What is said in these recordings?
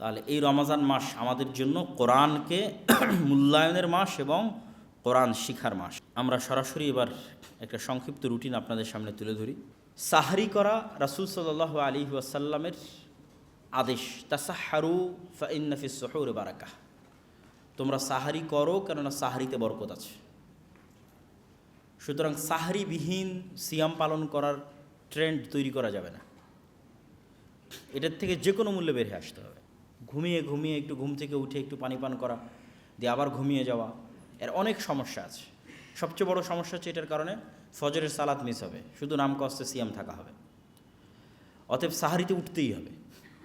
তাহলে এই রমাজান মাস আমাদের জন্য কোরআনকে মূল্যায়নের মাস এবং কোরআন শিখার মাস। আমরা সরাসরি এবার একটা সংক্ষিপ্ত রুটিন আপনাদের সামনে তুলে ধরি। সাহারি করা রাসুল সাল্লাহ আলী ওয়াসাল্লামের আদেশ তাসাহারু ফাইন্নাফিস সহর বারাকা তোমরা সাহারি করো কেননা সাহারিতে বরকত আছে। সুতরাং সাহারিবিহীন সিয়াম পালন করার ট্রেন্ড তৈরি করা যাবে না। এটার থেকে যে কোনো মূল্যে বেরিয়ে আসতে হবে। ঘুমিয়ে ঘুমিয়ে একটু ঘুম থেকে উঠে একটু পানি পান করা, দিয়ে আবার ঘুমিয়ে যাওয়া, এর অনেক সমস্যা আছে। সবচেয়ে বড় সমস্যা হচ্ছে এটার কারণে ফজরের সালাত মিস হবে, শুধু নাম কষ্টে সিয়াম থাকা হবে। অতএব সাহারিতে উঠতেই হবে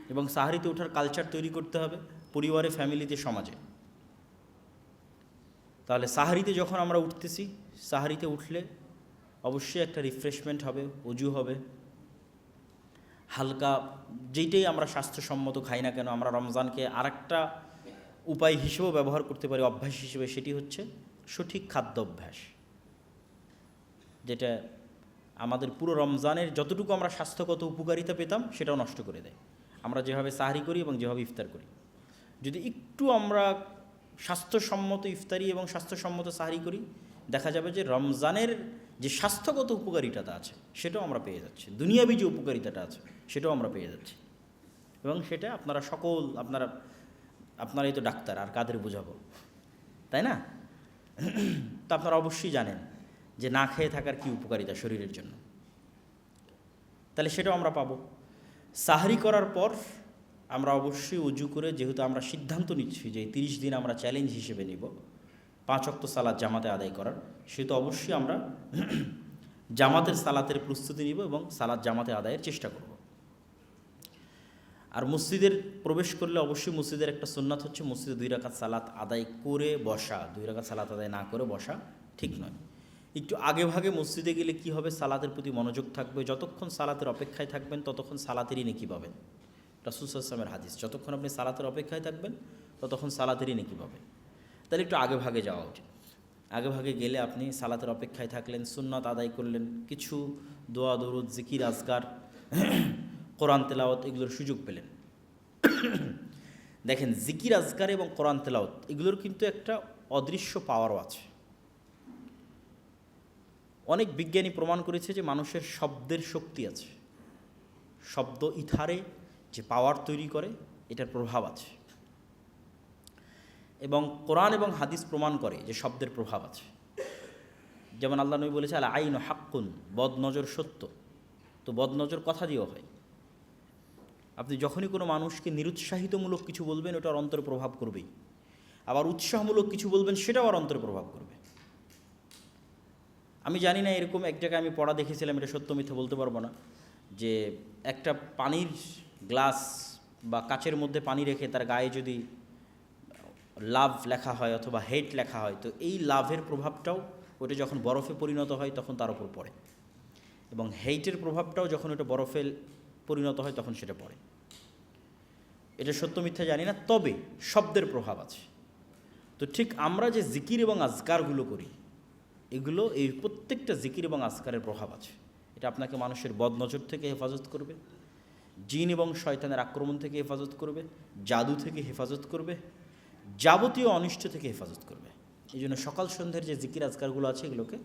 এবং সাহারিতে ওঠার কালচার তৈরি করতে হবে পরিবারে ফ্যামিলিতে সমাজে। তাহলে সাহারিতে যখন আমরা উঠতেছি, সাহারিতে উঠলে অবশ্যই একটা রিফ্রেশমেন্ট হবে, অজু হবে। হালকা যেইটাই আমরা স্বাস্থ্যসম্মত খাই না কেন, আমরা রমজানকে আরেকটা উপায় হিসেবেও ব্যবহার করতে পারি, অভ্যাস হিসেবে, সেটি হচ্ছে সঠিক খাদ্য অভ্যাস যেটা আমাদের পুরো রমজানের যতটুকু আমরা স্বাস্থ্যগত উপকারিতা পেতাম, সেটাও নষ্ট করে দেয়। আমরা যেভাবে সাহারি করি এবং যেভাবে ইফতার করি। যদি একটু আমরা স্বাস্থ্যসম্মত ইফতারি এবং স্বাস্থ্যসম্মত সাহারি করি, দেখা যাবে যে রমজানের যে স্বাস্থ্যগত উপকারিতাটা আছে, সেটাও আমরা পেয়ে যাচ্ছি। দুনিয়াবি যে উপকারিতাটা আছে সেটাও আমরা পেয়ে যাচ্ছি। এবং সেটা আপনারা সকল, আপনারা, আপনারাই তো ডাক্তার, আর কাদের বোঝাবো? তাই না? তো আপনারা অবশ্যই জানেন যে না খেয়ে থাকার কি উপকারিতা শরীরের জন্য। তাহলে সেটাও আমরা পাবো। সাহারি করার পর আমরা অবশ্যই উজু করে, যেহেতু আমরা সিদ্ধান্ত নিচ্ছি যে তিরিশ দিন আমরা চ্যালেঞ্জ হিসেবে নিব, পাঁচ অক্ত সালাদ জামাতে আদায় করার সেহেতু অবশ্যই আমরা জামাতের সালাতের প্রস্তুতি নিব এবং সালাদ জামাতে আদায়ের চেষ্টা করব। আর মসজিদের প্রবেশ করলে অবশ্যই মসজিদের একটা সুন্নাত হচ্ছে মসজিদে দুই রাকাত সালাত আদায় করে বসা। দুই রাকাত সালাত আদায় না করে বসা ঠিক নয়। একটু আগে ভাগে মসজিদে গেলে কি হবে? সালাতের প্রতি মনোযোগ থাকবে। যতক্ষণ সালাতের অপেক্ষায় থাকবেন, ততক্ষণ সালাতেরই নেকি পাবেন। রাসুসাল্লামের হাদিস, যতক্ষণ আপনি সালাতের অপেক্ষায় থাকবেন, ততক্ষণ সালাতেরই নেকি পাবেন। তাহলে একটু আগে ভাগে যাওয়া উচিত। আগে ভাগে গেলে আপনি সালাতের অপেক্ষায় থাকলেন, সুন্নত আদায় করলেন, কিছু দোয়া, দরুদ, জিকির আজগার কোরআন তেলাওয়াত এগুলোর সুযোগ পেলেন। দেখেন, জিকির আজগার এবং কোরআন তেলাওয়াত এগুলোর কিন্তু একটা অদৃশ্য পাওয়ারও আছে। অনেক বিজ্ঞানী প্রমাণ করেছে যে মানুষের শব্দের শক্তি আছে। শব্দ ইথারে যে পাওয়ার তৈরি করে, এটার প্রভাব আছে। এবং কোরআন এবং হাদিস প্রমাণ করে যে শব্দের প্রভাব আছে। যেমন আল্লাহ নবী বলেছে আল্লাহ আইন হাক্কুন বদনজর সত্য। তো বদনজর কথা দিয়েও হয়। আপনি যখনই কোনো মানুষকে নিরুৎসাহিতমূলক কিছু বলবেন ওটার অন্তর প্রভাব করবেই। আবার উৎসাহমূলক কিছু বলবেন, সেটাও আর অন্তরে প্রভাব করবে। আমি জানি না এরকম এক জায়গায় আমি পড়া দেখেছিলাম, এটা সত্য মিথ্যে বলতে পারব না, যে একটা পানির গ্লাস বা কাচের মধ্যে পানি রেখে তার গায়ে যদি লাভ লেখা হয় অথবা হেট লেখা হয়, তো এই লাভের প্রভাবটাও ওটা যখন বরফে পরিণত হয় তখন তার উপর পড়ে। এবং হেইটের প্রভাবটাও যখন ওটা বরফে পরিণত হয় তখন সেটা পড়ে। এটা সত্য মিথ্যা জানি না, তবে শব্দের প্রভাব আছে। তো ঠিক আমরা যে জিকির এবং আজকারগুলো করি, এগুলো এই প্রত্যেকটা জিকির এবং আজকারের প্রভাব আছে। এটা আপনাকে মানুষের বদনজর থেকে হেফাজত করবে, জিন এবং শয়তানের আক্রমণ থেকে হেফাজত করবে, জাদু থেকে হেফাজত করবে, যাবতীয় অনিষ্ট থেকে হেফাজত করবে। এই জন্য সকাল সন্ধ্যের যে জিকির আজকারগুলো আছে, এগুলোকে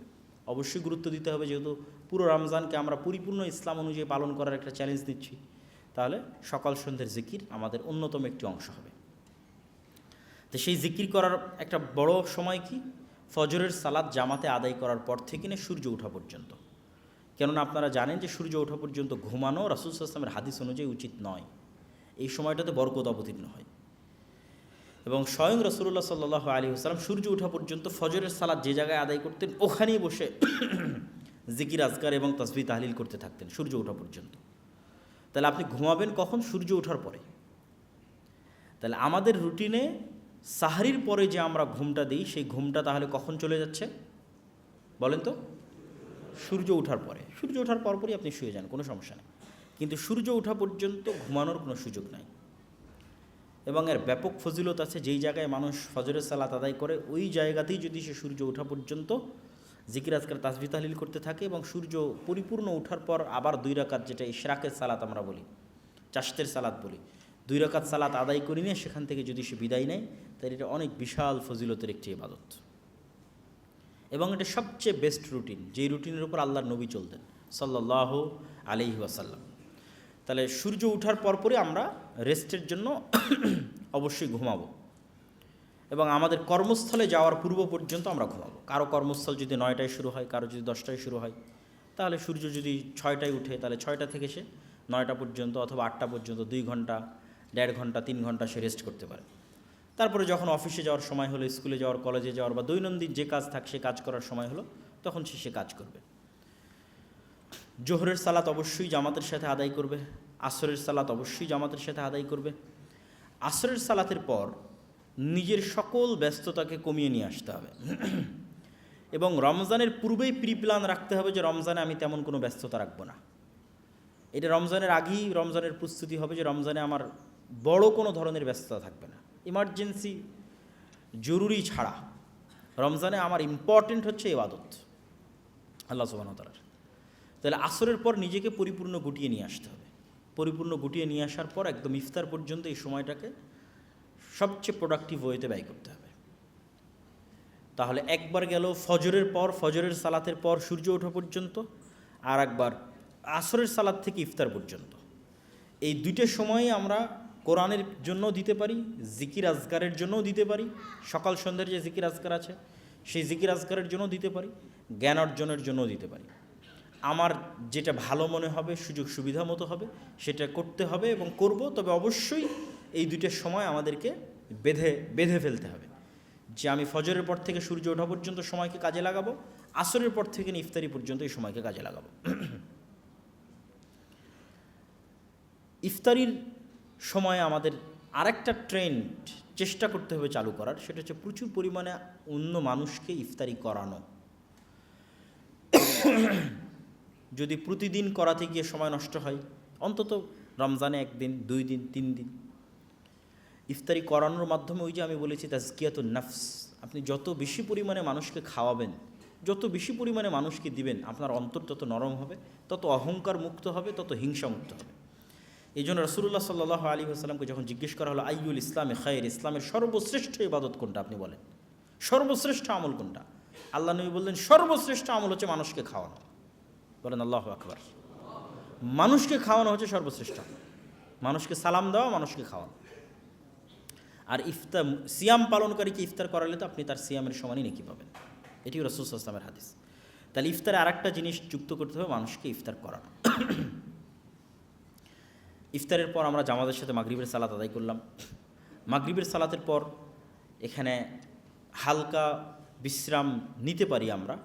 অবশ্যই গুরুত্ব দিতে হবে, যেহেতু পুরো রমজানকে আমরা পরিপূর্ণ ইসলাম অনুযায়ী পালন করার একটা চ্যালেঞ্জ দিচ্ছি তাহলে সকাল সন্ধ্যের জিকির আমাদের অন্যতম একটি অংশ হবে। তো সেই জিকির করার একটা বড় সময় কি? ফজরের সালাদ জামাতে আদায় করার পর থেকে নিয়ে সূর্য ওঠা পর্যন্ত। কেননা আপনারা জানেন যে সূর্য ওঠা পর্যন্ত ঘুমানো রাসুল আসলামের হাদিস অনুযায়ী উচিত নয়। এই সময়টাতে বরকত অবতীর্ণ হয়। এবং স্বয়ং রসুল্লাহ সাল্লাহ আলী আসসালাম সূর্য ওঠা পর্যন্ত ফজরের সালাদ যে জায়গায় আদায় করতেন, ওখানেই বসে জিকির আজগার এবং তসবি তাহলিল করতে থাকতেন সূর্য ওঠা পর্যন্ত। তাহলে আপনি ঘুমাবেন কখন? সূর্য ওঠার পরে। তাহলে আমাদের রুটিনে সাহারির পরে যে আমরা ঘুমটা দিই, সেই ঘুমটা তাহলে কখন চলে যাচ্ছে? বলেন তো। সূর্য ওঠার পরে। সূর্য ওঠার পরপরই আপনি শুয়ে যান, কোনো সমস্যা নেই। কিন্তু সূর্য ওঠা পর্যন্ত ঘুমানোর কোনো সুযোগ নাই। এবং এর ব্যাপক ফজিলত আছে, যেই জায়গায় মানুষ ফজরের সালাত আদায় করে, ওই জায়গাতেই যদি সে সূর্য ওঠা পর্যন্ত জিকির, আজকার তাসবি তাহলিল করতে থাকে এবং সূর্য পরিপূর্ণ ওঠার পর আবার দুই রাকাত, যেটা ইশরাকের সালাত আমরা বলি চাষতের সালাত বলি, দুই রাকাত সালাত আদায় করে নিয়ে সেখান থেকে যদি সে বিদায় নেয়, তাহলে এটা অনেক বিশাল ফজিলতের একটি ইবাদত। এবং এটা সবচেয়ে বেস্ট রুটিন যেই রুটিনের উপর আল্লাহর নবী চলতেন সাল্লাহ আলহি ওয়াসাল্লাম। তাহলে সূর্য ওঠার পরপরই আমরা রেস্টের জন্য অবশ্যই ঘুমাবো। এবং আমাদের কর্মস্থলে যাওয়ার পূর্ব পর্যন্ত আমরা ঘুমাবো। কারও কর্মস্থল যদি নয়টায় শুরু হয়, কারও যদি দশটায় শুরু হয়, তাহলে সূর্য যদি ছয়টায় উঠে, তাহলে ছয়টা থেকে সে নয়টা পর্যন্ত অথবা আটটা পর্যন্ত, দুই ঘণ্টা, দেড় ঘণ্টা, তিন ঘণ্টা সে রেস্ট করতে পারে। তারপরে যখন অফিসে যাওয়ার সময় হলো, স্কুলে যাওয়ার, কলেজে যাওয়ার বা দৈনন্দিন যে কাজ থাক, সে কাজ করার সময় হলো, তখন সে সে কাজ করবে। জোহরের সালাত অবশ্যই জামাতের সাথে আদায় করবে, আসরের সালাত অবশ্যই জামাতের সাথে আদায় করবে। আসরের সালাতের পর নিজের সকল ব্যস্ততাকে কমিয়ে নিয়ে আসতে হবে। এবং রমজানের পূর্বেই প্রি প্ল্যান রাখতে হবে যে রমজানে আমি তেমন কোনো ব্যস্ততা রাখব না। এটা রমজানের আগেই রমজানের প্রস্তুতি হবে যে রমজানে আমার বড় কোনো ধরনের ব্যস্ততা থাকবে না। ইমার্জেন্সি জরুরি ছাড়া রমজানে আমার ইম্পর্টেন্ট হচ্ছে এবাদত। আল্লাহ সুবাহতালার তাহলে আসরের পর নিজেকে পরিপূর্ণ গুটিয়ে নিয়ে আসতে হবে। পরিপূর্ণ গুটিয়ে নিয়ে আসার পর একদম ইফতার পর্যন্ত এই সময়টাকে সবচেয়ে প্রোডাক্টিভ ওয়েতে ব্যয় করতে হবে। তাহলে একবার গেল ফজরের পর, ফজরের সালাতের পর সূর্য ওঠা পর্যন্ত আর একবার আসরের সালাত থেকে ইফতার পর্যন্ত। এই দুইটা সময়ে আমরা কোরআনের জন্য দিতে পারি, জিকির আজগারের জন্যও দিতে পারি, সকাল সন্ধ্যার যে জিকির আজগার আছে, সেই জিকির আজগারের জন্য দিতে পারি, জ্ঞান অর্জনের জন্য দিতে পারি। আমার যেটা ভালো মনে হবে, সুযোগ সুবিধা মতো হবে, সেটা করতে হবে এবং করব। তবে অবশ্যই এই দুইটা সময় আমাদেরকে বেঁধে বেঁধে ফেলতে হবে। যে আমি ফজরের পর থেকে সূর্য ওঠা পর্যন্ত সময়কে কাজে লাগাবো, আসরের পর থেকে ইফতারি পর্যন্ত এই সময়কে কাজে লাগাবো। ইফতারির সময় আমাদের আরেকটা ট্রেন্ড চেষ্টা করতে হবে চালু করার, সেটা হচ্ছে প্রচুর পরিমাণে অন্য মানুষকে ইফতারি করানো। যদি প্রতিদিন করাতে গিয়ে সময় নষ্ট হয়, অন্তত রমজানে একদিন, দুই দিন, তিন দিন। ইফতারি করানোর মাধ্যমে ওই যে আমি বলেছি, তাজকিয়াতুন নাফস, আপনি যত বেশি পরিমাণে মানুষকে খাওয়াবেন, যত বেশি পরিমাণে মানুষকে দিবেন, আপনার অন্তর তত নরম হবে, তত অহংকার মুক্ত হবে, তত হিংসা মুক্ত হবে। এই জন্য রসুল্লাহ সাল্লাহ আলী আসসালামকে যখন জিজ্ঞেস করা হলো আইউল ইসলামে খায়ের, ইসলামের সর্বশ্রেষ্ঠ ইবাদত কোনটা আপনি বলেন? সর্বশ্রেষ্ঠ আমল কোনটা? আল্লাহ নবী বললেন, সর্বশ্রেষ্ঠ আমল হচ্ছে মানুষকে খাওয়ানো। বলেন, আল্লাহ আকবর। মানুষকে খাওয়ানো হচ্ছে সর্বশ্রেষ্ঠ। মানুষকে সালাম দেওয়া, মানুষকে খাওয়ানো। আর ইফতার, সিয়াম পালনকারীকে ইফতার করালে তো আপনি তার সিয়ামের সমানই নাকি পাবেন। এটি রসুল ইসলামের হাদিস। তাহলে ইফতারে আরেকটা জিনিস যুক্ত করতে হবে, মানুষকে ইফতার করানো। ইফতারের পর আমরা জামাতের সাথে মাগরিবের সালাত আদায় করলাম। মাগরিবের সালাতের পর এখানে হালকা বিশ্রাম নিতে পারি আমরা।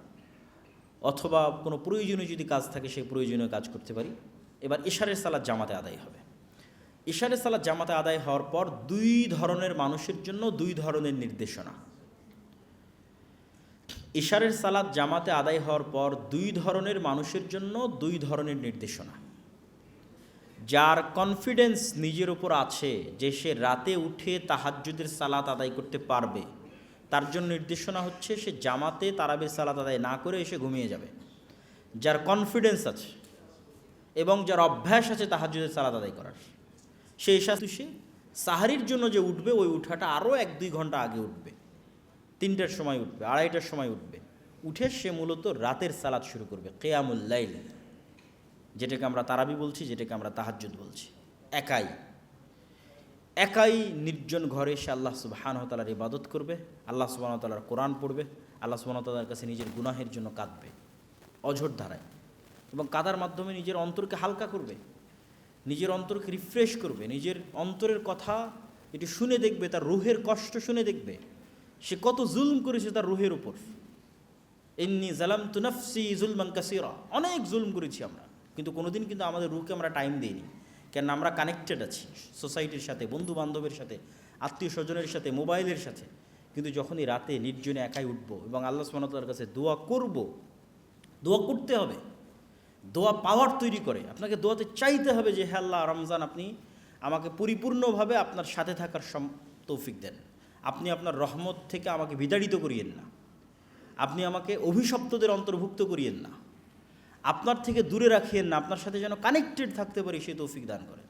অথবা কোনো প্রয়োজনীয় যদি কাজ থাকে, সেই প্রয়োজনীয় কাজ করতে পারি। এবার ইশারের সালাদ জামাতে আদায় হবে। ইশারের সালাদ জামাতে আদায় হওয়ার পর দুই ধরনের মানুষের জন্য দুই ধরনের নির্দেশনা। ইশারের সালাদ জামাতে আদায় হওয়ার পর দুই ধরনের মানুষের জন্য দুই ধরনের নির্দেশনা। যার কনফিডেন্স নিজের উপর আছে যে সে রাতে উঠে তাহাজ্জুদের সালাত আদায় করতে পারবে। তার জন্য নির্দেশনা হচ্ছে সে জামাতে তারাবির সালাত আদায় না করে এসে ঘুমিয়ে যাবে। যার কনফিডেন্স আছে এবং যার অভ্যাস আছে তাহাজ্জুদের সালাত আদায় করার। সেই সাথে সে সাহারির জন্য যে উঠবে, ওই উঠাটা আরও এক দুই ঘণ্টা আগে উঠবে। তিনটার সময় উঠবে, আড়াইটার সময় উঠবে। উঠে সে মূলত রাতের সালাত শুরু করবে কেয়ামুল্লাইল যেটাকে আমরা তারাবি বলছি, যেটাকে আমরা তাহাজ্জুদ বলছি। একাই। একাই নির্জন ঘরে সে আল্লাহ সুবাহানহতালার ইবাদত করবে, আল্লাহ সুবাহতালার কোরআন পড়বে, আল্লাহ সুবাহতালার কাছে নিজের গুনাহের জন্য কাঁদবে, অঝোর ধারায়। এবং কাদার মাধ্যমে নিজের অন্তরকে হালকা করবে, নিজের অন্তরকে রিফ্রেশ করবে, নিজের অন্তরের কথা এটি শুনে দেখবে, তার রুহের কষ্ট শুনে দেখবে, সে কত জুলম করেছে তার রুহের উপর। এমনি জালাম তুনাফসি জুলমান কাসিরা, অনেক জুলম করেছি আমরা, কিন্তু কোনোদিন কিন্তু আমাদের রুহকে আমরা টাইম দিইনি। কেন আমরা কানেক্টেড আছি সোসাইটির সাথে বন্ধু বান্ধবের সাথে, আত্মীয় স্বজনের সাথে মোবাইলের সাথে। কিন্তু যখনই রাতে নির্জনে একাই উঠব এবং আল্লাহ সুবাহতার কাছে দোয়া করব, দোয়া করতে হবে, দোয়া পাওয়ার তৈরি করে। আপনাকে দোয়াতে চাইতে হবে যে হ্যাঁ আল্লাহ, রমজান আপনি আমাকে পরিপূর্ণভাবে আপনার সাথে থাকার তৌফিক দেন। আপনি আপনার রহমত থেকে আমাকে বিতাড়িত করিয়েন না। আপনি আমাকে অভিশপ্তদের অন্তর্ভুক্ত করিয়েন না। আপনার থেকে দূরে রাখিয়েন না, আপনার সাথে যেন কানেক্টেড থাকতে পারি সে তৌফিক দান করেন।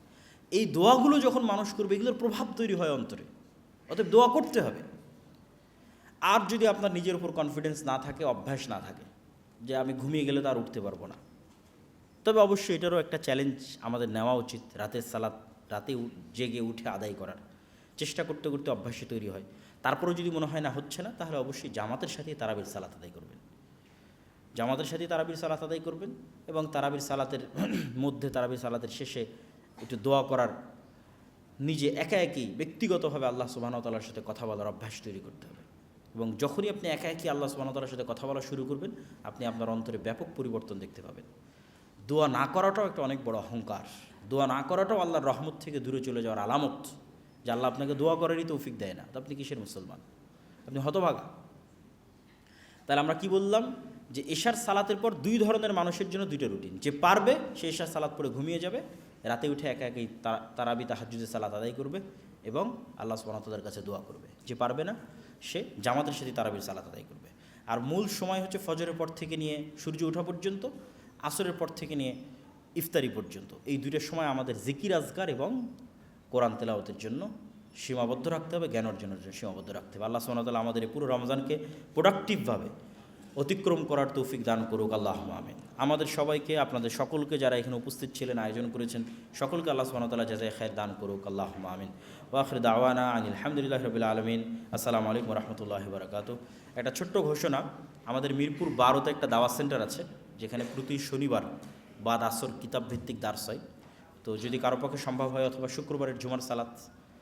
এই দোয়াগুলো যখন মানুষ করবে, এগুলোর প্রভাব তৈরি হয় অন্তরে। অতএব দোয়া করতে হবে। আর যদি আপনার নিজের উপর কনফিডেন্স না থাকে, অভ্যাস না থাকে, যে আমি ঘুমিয়ে গেলে তো আর উঠতে পারব না। তবে অবশ্যই এটারও একটা চ্যালেঞ্জ আমাদের নেওয়া উচিত, রাতের সালাত, রাতে জেগে উঠে আদায় করার। চেষ্টা করতে করতে অভ্যাসে তৈরি হয়। তারপরেও যদি মনে হয় না, হচ্ছে না, তাহলে অবশ্যই জামাতের সাথে তারাবির সালাত আদায় করবেন। জামাতের সাথে তারাবির সালাত আদায় করবেন এবং তারাবির সালাতের মধ্যে তারাবির সালাতের শেষে একটু দোয়া করার, নিজে একা একই ব্যক্তিগতভাবে আল্লাহ সুবাহতালার সাথে কথা বলার অভ্যাস তৈরি করতে হবে। এবং যখনই আপনি একা একই আল্লাহ সুবাহতালার সাথে কথা বলা শুরু করবেন, আপনি আপনার অন্তরে ব্যাপক পরিবর্তন দেখতে পাবেন। দোয়া না করাটাও একটা অনেক বড় অহংকার। দোয়া না করাটাও আল্লাহর রহমত থেকে দূরে চলে যাওয়ার আলামত, যে আল্লাহ আপনাকে দোয়া করারই তৌফিক দেয় না। তো আপনি কিসের মুসলমান? আপনি হতভাগা। তাহলে আমরা কি বললাম? যে এশার সালাতের পর দুই ধরনের মানুষের জন্য দুইটা রুটিন। যে পারবে, সে এশার সালাত পরে ঘুমিয়ে যাবে, রাতে উঠে একা একাই তারাবি তাহাজুদে সালাত আদায় করবে এবং আল্লাহ সুবাহতাদের কাছে দোয়া করবে। যে পারবে না, সে জামাতের সাথে তারাবির সালাত আদায় করবে। আর মূল সময় হচ্ছে ফজরের পর থেকে নিয়ে সূর্য ওঠা পর্যন্ত, আসরের পর থেকে নিয়ে ইফতারি পর্যন্ত। এই দুইটা সময় আমাদের জিকির আজগার এবং কোরআন তেলাওতের জন্য সীমাবদ্ধ রাখতে হবে, জ্ঞান অর্জনের জন্য সীমাবদ্ধ রাখতে হবে। আল্লাহ সুবহানাহু আমাদের এই পুরো রমজানকে প্রোডাক্টিভভাবে অতিক্রম করার তৌফিক দান করুক আল্লাহ আমিন। আমাদের সবাইকে, আপনাদের সকলকে যারা এখানে উপস্থিত ছিলেন, আয়োজন করেছেন, সকলকে আল্লাহ সুবহানাহু তাআলা জাযায় খায়ের দান করুক আল্লাহ আমিন। ওয়াখির দাওয়ানা আনিল হামদুলিল্লাহ রবিল আলমিন। আসসালামু আলাইকুম রহমতুল্লাহি বারাকাতু একটা ছোট্ট ঘোষণা, আমাদের মিরপুর বারোতে একটা দাওয়া সেন্টার আছে, যেখানে প্রতি শনিবার বাদ আসর কিতাবভিত্তিক দার্স হয়। তো যদি কারও পক্ষে সম্ভব হয়, অথবা শুক্রবারের জুমার সালাত